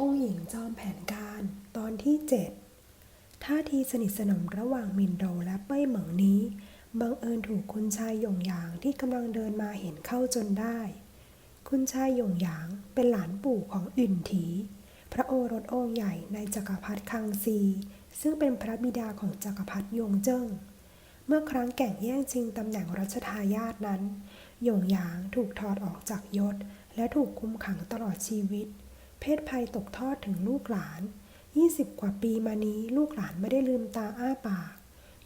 องค์หญิงจอมแผนการตอนที่ 7 ท่าทีสนิทสนมระหว่างมินโดและเป้ยเหมิงนี้ บังเอิญถูกคุณชายหยงหยางที่กำลังเดินมาเห็นเข้าจนได้ คุณชายหยงหยางเป็นหลานปู่ของอึ่นถี พระโอรสองค์ใหญ่ในจักรพรรดิคังซี ซึ่งเป็นพระบิดาของจักรพรรดิยงเจิ้ง เมื่อครั้งแก่งแย่งชิงตำแหน่งรัชทายาทนั้น หยงหยางถูกถอดออกจากยศ และถูกคุมขังตลอดชีวิต เพศภัยตกทอดถึงลูกหลาน 20 กว่าปีมานี้ลูกหลานไม่ได้ลืมตาอ้าปาก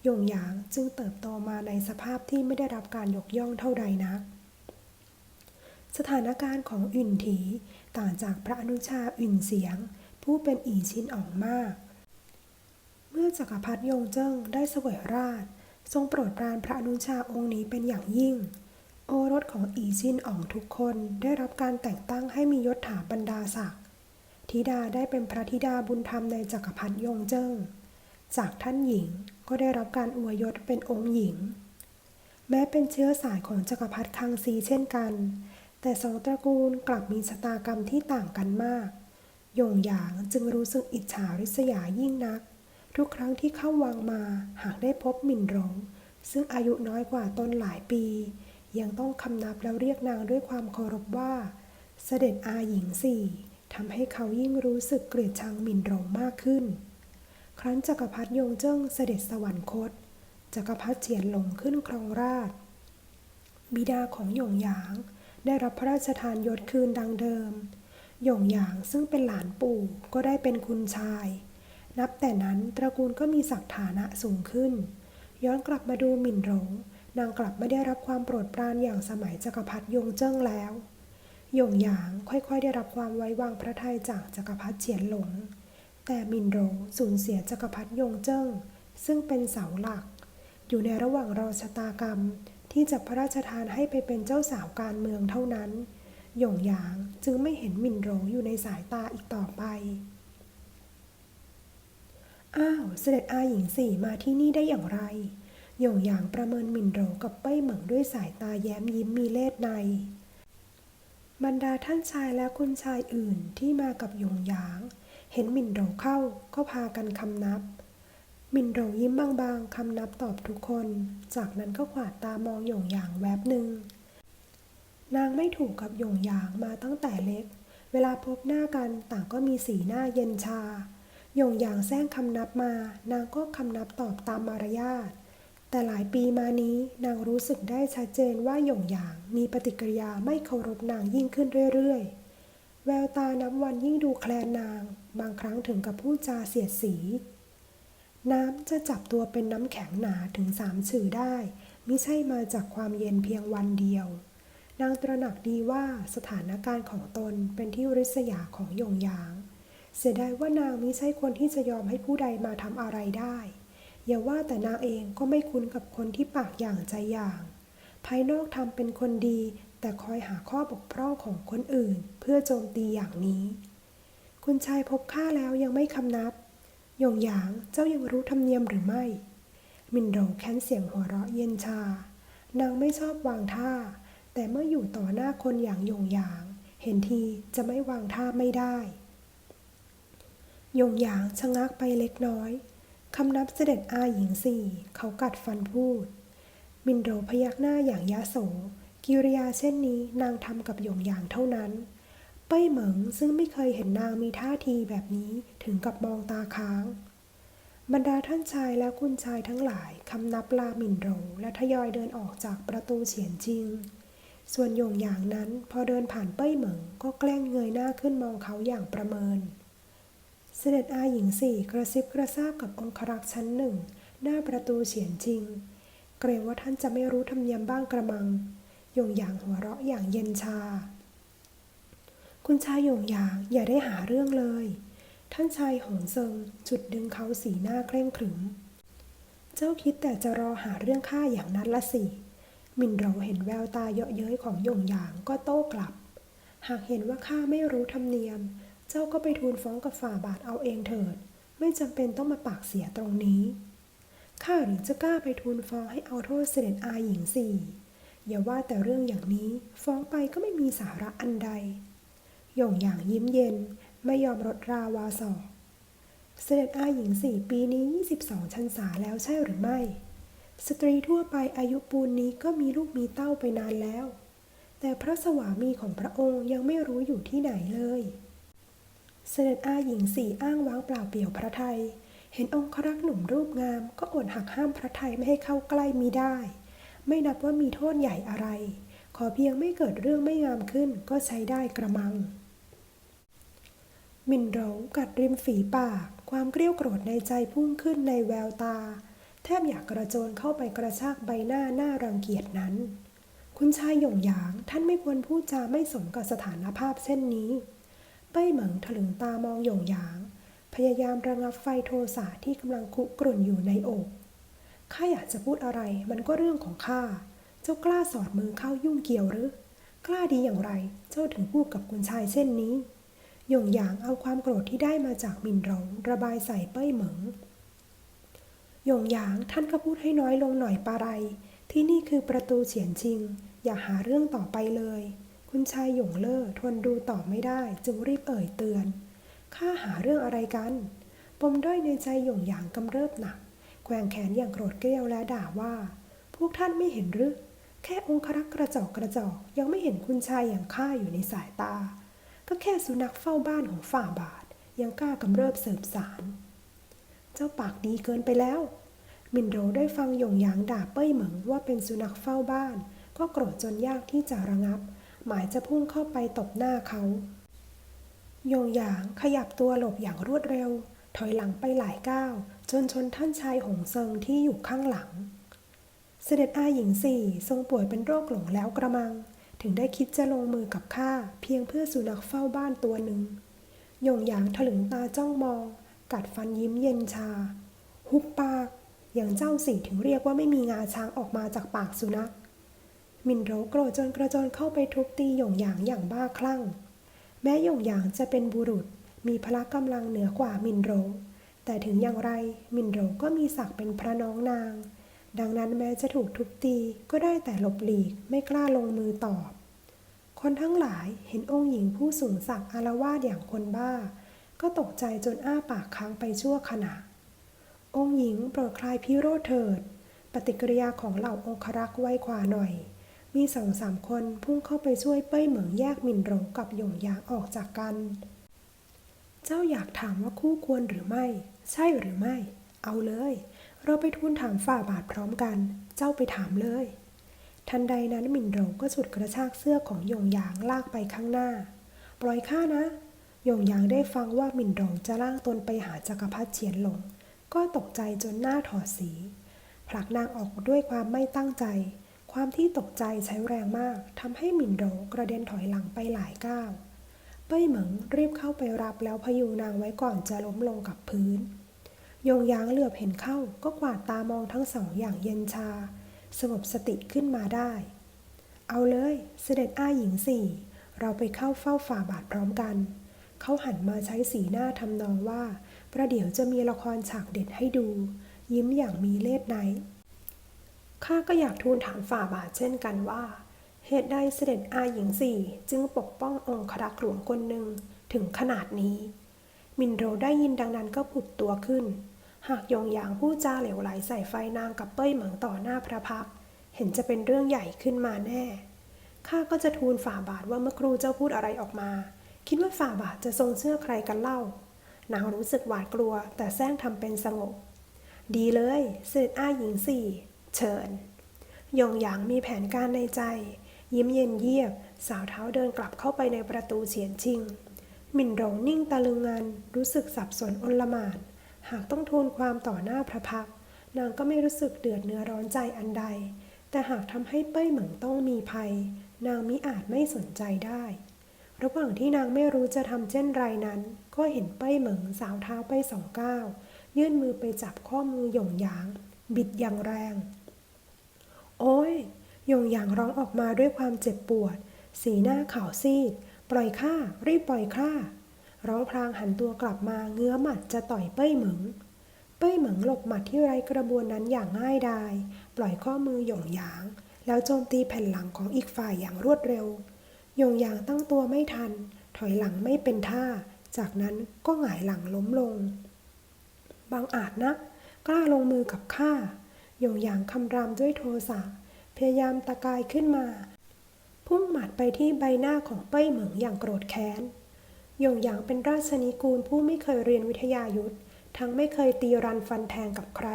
ยงหยางจึงเติบโตมาในสภาพที่ไม่ได้รับการยกย่องเท่าใดนัก สถานการณ์ของอึ่นถีต่างจากพระอนุชาอึ่นเสียง ผู้เป็นอีชินอ่องมาก เมื่อจักรพรรดิยงเจิ้งได้เสวยราช ทรงโปรดปรานพระอนุชาองค์นี้เป็นอย่างยิ่ง โอรสของอีชินอ่องทุกคนได้รับการแต่งตั้งให้มียศถาบรรดาศักดิ์ ธิดาได้เป็นพระธิดาบุญธรรมในจักรพรรดิยงเจิ้ง จากท่านหญิงก็ได้รับการอวยยศเป็นองค์หญิง แม้เป็นเชื้อสายของจักรพรรดิคังซีเช่นกัน แต่สองตระกูลกลับมีชะตากรรมที่ต่างกันมาก หยงหยางจึงรู้สึกอิจฉาริษยายิ่งนัก ทุกครั้งที่เข้าวังมาหากได้พบหมิ่นหลงซึ่งอายุน้อยกว่าตนหลายปี ยังต้องคำนับแล้วเรียกนางด้วยความเคารพว่า เสด็จอาหญิงสี่ ทำให้เขายิ่งรู้สึกเกลียดชังหมิ่นหลงมากขึ้น ครั้นจักรพรรดิยงเจิ้งเสด็จสวรรคต จักรพรรดิเฉียนหลงขึ้นครองราช บิดาของหยงหยาง ได้รับพระราชทานยศคืนดังเดิม หยงหยางซึ่งเป็นหลานปู่ก็ได้เป็นคุณชาย นับแต่นั้นตระกูลก็มีศักดิ์ฐานะสูงขึ้น ย้อนกลับมาดูหมิ่นหลงนางกลับไม่ได้รับความโปรดปรานอย่างสมัยจักรพรรดิยงเจิ้งแล้ว หยงหยางค่อยๆ ได้รับความไว้วางพระทัยจากจักรพรรดิเฉียนหลง แต่มินโหลสูญเสียจักรพรรดิยงเจิ้ง ซึ่งเป็นเสาหลัก อยู่ในระหว่างรอชะตากรรม ที่จะพระราชทานให้ไปเป็นเจ้าสาวการเมืองเท่านั้น หยงหยางจึงไม่เห็นมินโหลอยู่ในสายตาอีกต่อไป อ้าว เสด็จอาหญิงสี่มาที่นี่ได้อย่างไร หยงหยางประเมินมินโหลกับเป้ยเหมิงด้วยสายตาแย้มยิ้มมีเล่ห์ใน บรรดาท่านชายและคุณชายอื่นที่มากับหยงหยาง เห็นมินโหลเข้าก็พากันคำนับ มินโหลยิ้มบางๆคำนับตอบทุกคน จากนั้นก็ขวาดตามองหยงหยางแวบหนึ่ง นางไม่ถูกกับหยงหยางมาตั้งแต่เล็ก เวลาพบหน้ากันต่างก็มีสีหน้าเย็นชาหยงหยางแซงคำนับมา นางก็คำนับตอบตามมารยาท แต่หลายปีมานี้นางรู้สึกได้ชัดเจนว่าหยงหยางมีปฏิกิริยาไม่เคารพนางยิ่งขึ้นเรื่อยๆ แววตานับวันยิ่งดูแคลนนาง บางครั้งถึงกับพูดจาเสียดสี น้ำจะจับตัวเป็นน้ำแข็งหนาถึงสามฉือได้มิใช่มาจากความเย็นเพียงวันเดียว นางตระหนักดีว่าสถานการณ์ของตนเป็นที่ริษยาของหยงหยาง เสียดายว่านางมิใช่คนที่จะยอมให้ผู้ใดมาทำอะไรได้ อย่าว่าแต่นางเองก็ไม่คุ้นกับคนที่ปากอย่างใจอย่าง ภายนอกทำเป็นคนดี แต่คอยหาข้อบกพร่องของคนอื่น เพื่อโจมตีอย่างนี้ คุณชายพบข้าแล้วยังไม่คำนับยงหยางเจ้ายังรู้ธรรมเนียมหรือไม่ มินโดแค้นเสียงหัวเราะเย็นชา นางไม่ชอบวางท่า แต่เมื่ออยู่ต่อหน้าคนอย่างยงหยาง เห็นทีจะไม่วางท่าไม่ได้ยงหยางชะงักไปเล็กน้อย คำนับเสด็จอาหญิงสี่ เขากัดฟันพูด มินโดพยักหน้าอย่างยะโส กิริยาเช่นนี้นางทำกับหยงหยางเท่านั้น เป้ยเหมิงซึ่งไม่เคยเห็นนางมีท่าทีแบบนี้ถึงกับมองตาค้าง บรรดาท่านชายและคุณชายทั้งหลายคำนับลามินโดและทยอยเดินออกจากประตูเฉียนจิง ส่วนหยงหยางนั้นพอเดินผ่านเป้ยเหมิงก็แกล้งเงยหน้าขึ้นมองเขาอย่างประเมิน เสด็จอาหญิงสี่กระซิบกระซาบกับองครักษ์ชั้นหนึ่ง หน้าประตูเฉียนจริง เกรงว่าท่านจะไม่รู้ธรรมเนียมบ้างกระมังหยงหยางหัวเราะอย่างเย็นชา คุณชายหยงหยางอย่าได้หาเรื่องเลย ท่านชายหงเซิงจุดดึงเขาสีหน้าเคร่งขรึม เจ้าคิดแต่จะรอหาเรื่องข้าอย่างนั้นละสิ มินเราเห็นแววตาเยาะเย้ยของหยงหยางก็โต้กลับ หากเห็นว่าข้าไม่รู้ธรรมเนียม เจ้าก็ไปทูลฟ้องกับฝ่าบาทเอาเองเถิด ไม่จำเป็นต้องมาปากเสียตรงนี้ ข้าหรือจะกล้าไปทูลฟ้องให้เอาโทษเสด็จอาหญิงสี่ อย่าว่าแต่เรื่องอย่างนี้ฟ้องไปก็ไม่มีสาระอันใด หยงหยางยิ้มเย็นไม่ยอมลดราวาศอกเสด็จอาหญิงสี่ปีนี้ 22 ชันษาแล้วใช่หรือไม่ สตรีทั่วไปอายุปูนนี้ก็มีลูกมีเต้าไปนานแล้ว แต่พระสวามีของพระองค์ยังไม่รู้อยู่ที่ไหนเลย เสด็จอาหญิงสี่อ้างว้างเปล่าเปลี่ยวพระไทย เห็นองครักษ์หนุ่มรูปงาม ก็อดหักห้ามพระไทยไม่ให้เข้าใกล้มิได้ ไม่นับว่ามีโทษใหญ่อะไร ขอเพียงไม่เกิดเรื่องไม่งามขึ้นก็ใช้ได้กระมัง มินเหรกัดริมฝีปาก ความเกรี้ยวโกรธในใจพุ่งขึ้นในแววตา แทบอยากกระโจนเข้าไปกระชากใบหน้าหน้ารังเกียจนั้น คุณชายหยงหยางท่านไม่ควรพูดจาไม่สมกับสถานภาพเช่นนี้ เป้ยเหมิงถลึงตามองหยงหยาง พยายามระงับไฟโทสะที่กำลังคุกรุ่นอยู่ในอกข้าอยากจะพูดอะไรมันก็เรื่องของข้า เจ้ากล้าสอดมือเข้ายุ่งเกี่ยวหรือ กล้าดีอย่างไร เจ้าถึงพูดกับคุณชายเช่นนี้ หยงหยางเอาความโกรธที่ได้มาจากมินหลงระบายใส่เป้ยเหมิง หยงหยางท่านก็พูดให้น้อยลงหน่อยปาไร ที่นี่คือประตูเฉียนชิง อย่าหาเรื่องต่อไปเลย คุณชายหยงเล่อทนดูต่อไม่ได้ จึงรีบเอ่ยเตือน ข้าหาเรื่องอะไรกัน ปมด้อยในใจหยงหยางกำเริบหนัก แกว่งแขนอย่างโกรธเกรี้ยวและด่าว่า พวกท่านไม่เห็นหรือ แค่องครักษ์กระจอกกระจอกยังไม่เห็นคุณชายอย่างข้าอยู่ในสายตา ก็แค่สุนัขเฝ้าบ้านของฝ่าบาท ยังกล้ากำเริบเสบสาร เจ้าปากดีเกินไปแล้ว มินโดได้ฟังหยงหยางด่าเป้ยเหมิงว่าเป็นสุนัขเฝ้าบ้าน ก็โกรธจนยากที่จะระงับ หมายจะพุ่งเข้าไปตบหน้าเขาหยงหยางขยับตัวหลบอย่างรวดเร็ว ถอยหลังไปหลายก้าว จนชนท่านชายหงเซิงที่อยู่ข้างหลัง เสด็จอาหญิงสี่ทรงป่วยเป็นโรคหลงแล้วกระมัง ถึงได้คิดจะลงมือกับข้าเพียงเพื่อสุนัขเฝ้าบ้านตัวหนึ่งหยงหยางถลึงตาจ้องมอง กัดฟันยิ้มเย็นชา หุบปาก อย่างเจ้าสี่ถึงเรียกว่าไม่มีงาช้างออกมาจากปากสุนัข มินโรโกรธจนกระโจนเข้าไปทุบตีหยงหยางอย่างบ้าคลั่ง แม้หยงหยางจะเป็นบุรุษ มีพละกำลังเหนือกว่ามินโร แต่ถึงอย่างไรมินโรก็มีศักดิ์เป็นพระน้องนาง ดังนั้นแม้จะถูกทุบตีก็ได้แต่หลบหลีกไม่กล้าลงมือตอบ คนทั้งหลายเห็นองค์หญิงผู้สูงศักดิ์อารวาสอย่างคนบ้า ก็ตกใจจนอ้าปากค้างไปชั่วขณะ องค์หญิงโปรดคลายพิโรธเถิด ปฏิกิริยาของเหล่าองครักษ์ไวกว่าหน่อย มีสองสามคนพุ่งเข้าไปช่วยเป้ยเหมืองแยกมินโรงกับหยงหยางออกจากกัน เจ้าอยากถามว่าคู่ควรหรือไม่ ใช่หรือไม่ เอาเลย เราไปทูลถามฝ่าบาทพร้อมกัน เจ้าไปถามเลย ทันใดนั้นมินโรงก็ฉุดกระชากเสื้อของหยงหยางลากไปข้างหน้า ปล่อยข้านะหยงหยางได้ฟังว่ามินโรงจะล่างตนไปหาจักรพรรดิเฉียนหลง ก็ตกใจจนหน้าถอดสี ผลักนางออกด้วยความไม่ตั้งใจ ความที่ตกใจใช้แรงมากทำให้หมินโดกระเด็นถอยหลังไปหลายก้าวเป้ยเหมิงรีบเข้าไปรับแล้วพยุงนางไว้ก่อนจะล้มลงกับพื้น ยงยางเหลือบเห็นเข้าก็กวาดตามองทั้งสองอย่างเย็นชา สงบสติขึ้นมาได้ เอาเลยเสด็จอ้าหญิงสี่เราไปเข้าเฝ้าฝ่าบาทพร้อมกัน เขาหันมาใช้สีหน้าทำนองว่า ประเดี๋ยวจะมีละครฉากเด็ดให้ดู ยิ้มอย่างมีเล่ห์ใน ข้าก็อยากทูลถามฝ่าบาทเช่นกันว่า เหตุใดเสด็จอาหญิงสี่จึงปกป้ององค์ครักษ์หลวงคนหนึ่งถึงขนาดนี้ มินโรได้ยินดังนั้นก็ผุดตัวขึ้น หากยงหยางผู้จาเหลวไหลใส่ไฟนางกับเป้ยเหมิงต่อหน้าพระพัก เห็นจะเป็นเรื่องใหญ่ขึ้นมาแน่ ข้าก็จะทูลฝ่าบาทว่าเมื่อครูเจ้าพูดอะไรออกมา คิดว่าฝ่าบาทจะทรงเชื่อใครกันเล่า นางรู้สึกหวาดกลัว แต่แซงทำเป็นสงบ ดีเลย เสด็จอาหญิงสี่ เชิญยงหยางมีแผนการในใจ ยิ้มเย็นเยียบ สาวเท้าเดินกลับเข้าไปในประตูเฉียนชิงหมิ่นหลงนิ่งตะลึงงัน รู้สึกสับสนอนลหม่านหากต้องทูลความต่อหน้าพระพัก นางก็ไม่รู้สึกเดือดเนื้อร้อนใจอันใด แต่หากทำให้เป้ยเหมืองต้องมีภัย นางมิอาจไม่สนใจได้ ระหว่างที่นางไม่รู้จะทำเช่นไรนั้น ก็เห็นเป้ยเหมิงสาวเท้าไปสองก้าว ยื่นมือไปจับข้อมือหยงหยาง บิดอย่างแรง โอ้ยหยงหยางร้องออกมาด้วยความเจ็บปวด สีหน้าขาวซีด ปล่อยข้า รีบปล่อยข้า ร้องพลางหันตัวกลับมาเงื้อหมัดจะต่อยเป้ยเหมิง เป้ยเหมิงหลบหมัดที่ไร้กระบวนนั้นอย่างง่ายดาย ปล่อยข้อมือหยงหยาง แล้วโจมตีแผ่นหลังของอีกฝ่ายอย่างรวดเร็วหยงหยางตั้งตัวไม่ทัน ถอยหลังไม่เป็นท่า จากนั้นก็หงายหลังล้มลง บางอาจนะกล้าลงมือกับข้า หยงหยางคำรามด้วยโทสะพยายามตะกายขึ้นมา พุ่งหมัดไปที่ใบหน้าของเป้ยเหมิงอย่างโกรธแค้นหยงหยางเป็นราชนิกูลผู้ไม่เคยเรียนวิทยายุทธทั้งไม่เคยตีรันฟันแทงกับใคร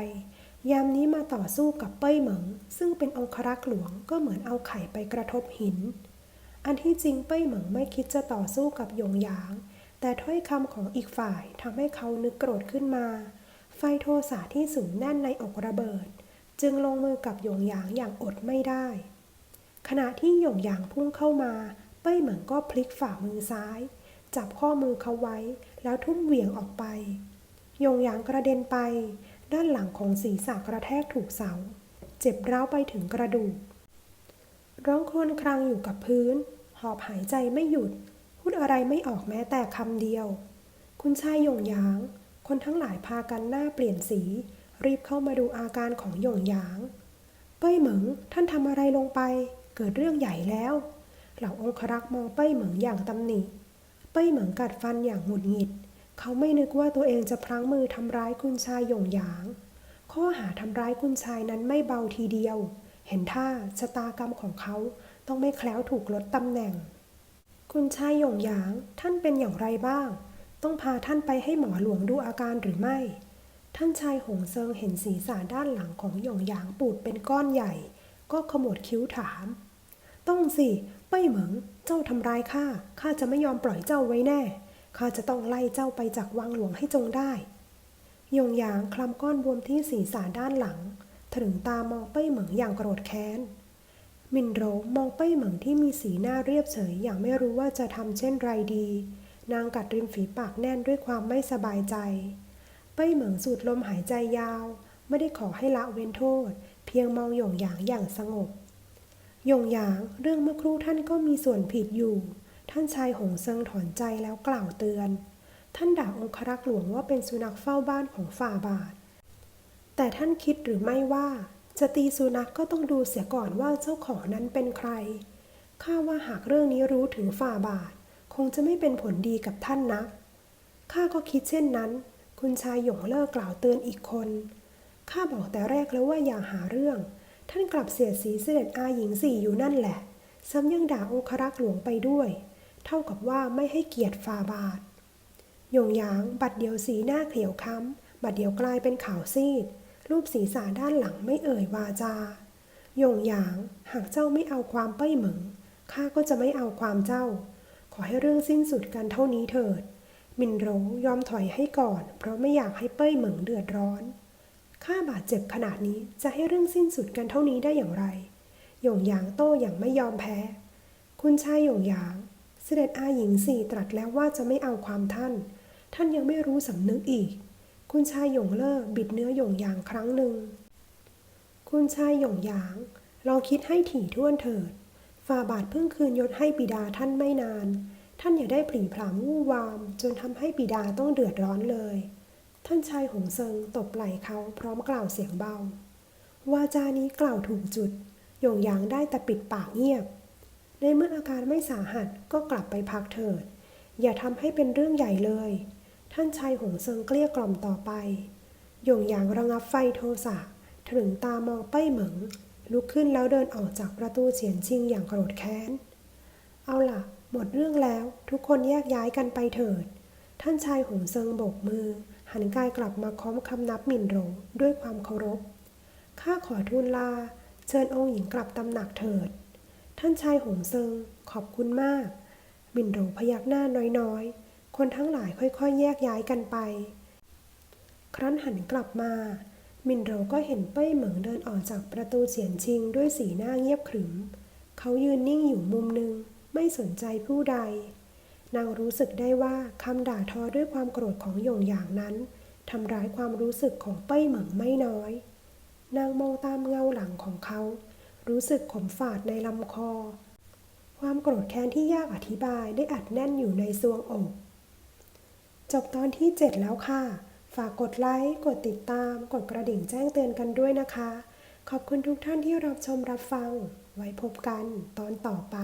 ยามนี้มาต่อสู้กับเป้ยเหมิง ซึ่งเป็นองครักษ์หลวงก็เหมือนเอาไข่ไปกระทบหิน อันที่จริงเป้ยเหมิงไม่คิดจะต่อสู้กับหยงหยาง แต่ถ้อยคำของอีกฝ่ายทำให้เขานึกโกรธขึ้นมา ไฟโทสะที่สูงแน่นในอกระเบิด จึงลงมือกับหยงหยางอย่างอดไม่ได้ ขณะที่หยงหยางพุ่งเข้ามา เป้ยเหมิงก็พลิกฝ่ามือซ้าย จับข้อมือเขาไว้ แล้วทุ่มเหวี่ยงออกไปหยงหยางกระเด็นไป ด้านหลังของศีรษะกระแทกถูกเสา เจ็บร้าวไปถึงกระดูก ร้องครวญครางอยู่กับพื้น หอบหายใจไม่หยุด พูดอะไรไม่ออกแม้แต่คำเดียว คุณชายหยงหยาง คนทั้งหลายพากันหน้าเปลี่ยนสี รีบเข้ามาดูอาการของหยงหยาง เป้ยเหมิงท่านทำอะไรลงไป เกิดเรื่องใหญ่แล้ว เหล่าองครักษ์มองเป้ยเหมิงอย่างตำหนิ เป้ยเหมิงกัดฟันอย่างหงุดหงิด เขาไม่นึกว่าตัวเองจะพลั้งมือทำร้ายคุณชายหยงหยาง ข้อหาทำร้ายคุณชายนั้นไม่เบาทีเดียว เห็นท่าชะตากรรมของเขาต้องไม่แคล้วถูกลดตำแหน่ง คุณชายหยงหยางท่านเป็นอย่างไรบ้าง ต้องพาท่านไปให้หมอหลวงดูอาการหรือไม่ ท่านชายหงเซิงเห็นศีรษะด้านหลังของหยงหยางปูดเป็นก้อนใหญ่ ก็ขมวดคิ้วถาม ต้องสิเป้ยเหมิง เจ้าทำร้ายข้า ข้าจะไม่ยอมปล่อยเจ้าไว้แน่ ข้าจะต้องไล่เจ้าไปจากวังหลวงให้จงได้หยงหยางคลำก้อนบวมที่ศีรษะด้านหลัง ถึงตามองเป้ยเหมิงอย่างโกรธแค้น มินโรมองเป้ยเหมิงที่มีสีหน้าเรียบเฉยอย่างไม่รู้ว่าจะทำเช่นไรดี นางกัดริมฝีปากแน่นด้วยความไม่สบายใจ ป้ยเหมิงสูดลมหายใจยาว ไม่ได้ขอให้ละเว้นโทษ เพียงมองหยงหยางอย่างสงบหยงหยางเรื่องเมื่อครู่ท่านก็มีส่วนผิดอยู่ ท่านชายหงเซิงถอนใจแล้วกล่าวเตือน ท่านด่าองครักษ์หลวงว่าเป็นสุนัขเฝ้าบ้านของฝ่าบาท แต่ท่านคิดหรือไม่ว่า จะตีสุนัขกก็ต้องดูเสียก่อนว่าเจ้าของนั้นเป็นใครข้าว่าหากเรื่องนี้รู้ถึงฝ่าบาท คงจะไม่เป็นผลดีกับท่านนักข้าก็คิดเช่นนั้น คุณชายหยงเลิกกล่าวเตือนอีกคน ข้าบอกแต่แรกแล้วว่าอย่าหาเรื่อง ท่านกลับเสียสีเสด็จอาหญิงสี่อยู่นั่นแหละ ซ้ำยังด่าองครักษ์หลวงไปด้วย เท่ากับว่าไม่ให้เกียรติฝาบาทหยงหยางบัดเดียวสีหน้าเขียวค้ำ บัดเดียวกลายเป็นขาวซีด รูปศีรษะด้านหลังไม่เอ่ยวาจาหยงหยาง หากเจ้าไม่เอาความเป้ยเหมิงข้าก็จะไม่เอาความเจ้า ขอให้เรื่องสิ้นสุดกันเท่านี้เถิด มินโรยอมถอยให้ก่อน เพราะไม่อยากให้เป้ยเหมิงเดือดร้อน ข้าบาดเจ็บขนาดนี้จะให้เรื่องสิ้นสุดกันเท่านี้ได้อย่างไร หยงหยางโต้อย่างไม่ยอมแพ้ คุณชายหยงหยาง เสด็จอาหญิงสี่ตรัสแล้วว่าจะไม่เอาความท่าน ท่านยังไม่รู้สำนึกอีก คุณชายหยงเล่อบิดเนื้อหยงหยางครั้งหนึ่ง คุณชายหยงหยาง ลองคิดให้ถี่ถ้วนเถิด ฝ่าบาทเพิ่งคืนยศให้บิดาท่านไม่นาน ท่านอย่าได้ผลีผลามวู่วาม จนทำให้บิดาต้องเดือดร้อนเลย ท่านชายหงเซิงตบไหล่เขาพร้อมกล่าวเสียงเบา วาจานี้กล่าวถูกจุดหยงหยางได้แต่ปิดปากเงียบ ในเมื่ออาการไม่สาหัสก็กลับไปพักเถิด อย่าทำให้เป็นเรื่องใหญ่เลย ท่านชายหงเซิงเกลี้ยกล่อมต่อไปหยงหยางระงับไฟโทสะถึงตามองเป้ยเหมิงลุกขึ้นแล้วเดินออกจากประตูเฉียนชิงอย่างโกรธแค้น เอาล่ะ หมดเรื่องแล้วทุกคนแยกย้ายกันไปเถิด ท่านชายหงเซิงโบกมือ หันกายกลับมาค้อมคำนับหมิ่นโหรงด้วยความเคารพ ข้าขอทูลลา เชิญองค์หญิงกลับตำหนักเถิด ท่านชายหงเซิงขอบคุณมากหมิ่นโหรงพยักหน้าน้อยๆ คนทั้งหลายค่อยๆ แยกย้ายกันไป ครั้นหันกลับมามินโรก็เห็นเป้ยเหมิงเดินออกจากประตูเฉียนชิงด้วยสีหน้าเงียบขรึม เขายืนนิ่งอยู่มุมหนึ่ง ไม่สนใจผู้ใด นางรู้สึกได้ว่าคำด่าทอด้วยความโกรธของหยงหยางนั้นทำร้ายความรู้สึกของเป้ยเหมิงไม่น้อย นางมองตามเงาหลังของเขา รู้สึกขมฝาดในลำคอ ความโกรธแค้นที่ยากอธิบายได้อัดแน่นอยู่ในซวงอก จบตอนที่ 7 แล้วค่ะ ฝากกดไลค์ กดติดตาม กดกระดิ่งแจ้งเตือนกันด้วยนะคะ ขอบคุณทุกท่านที่รับชมรับฟัง ไว้พบกันตอนต่อไป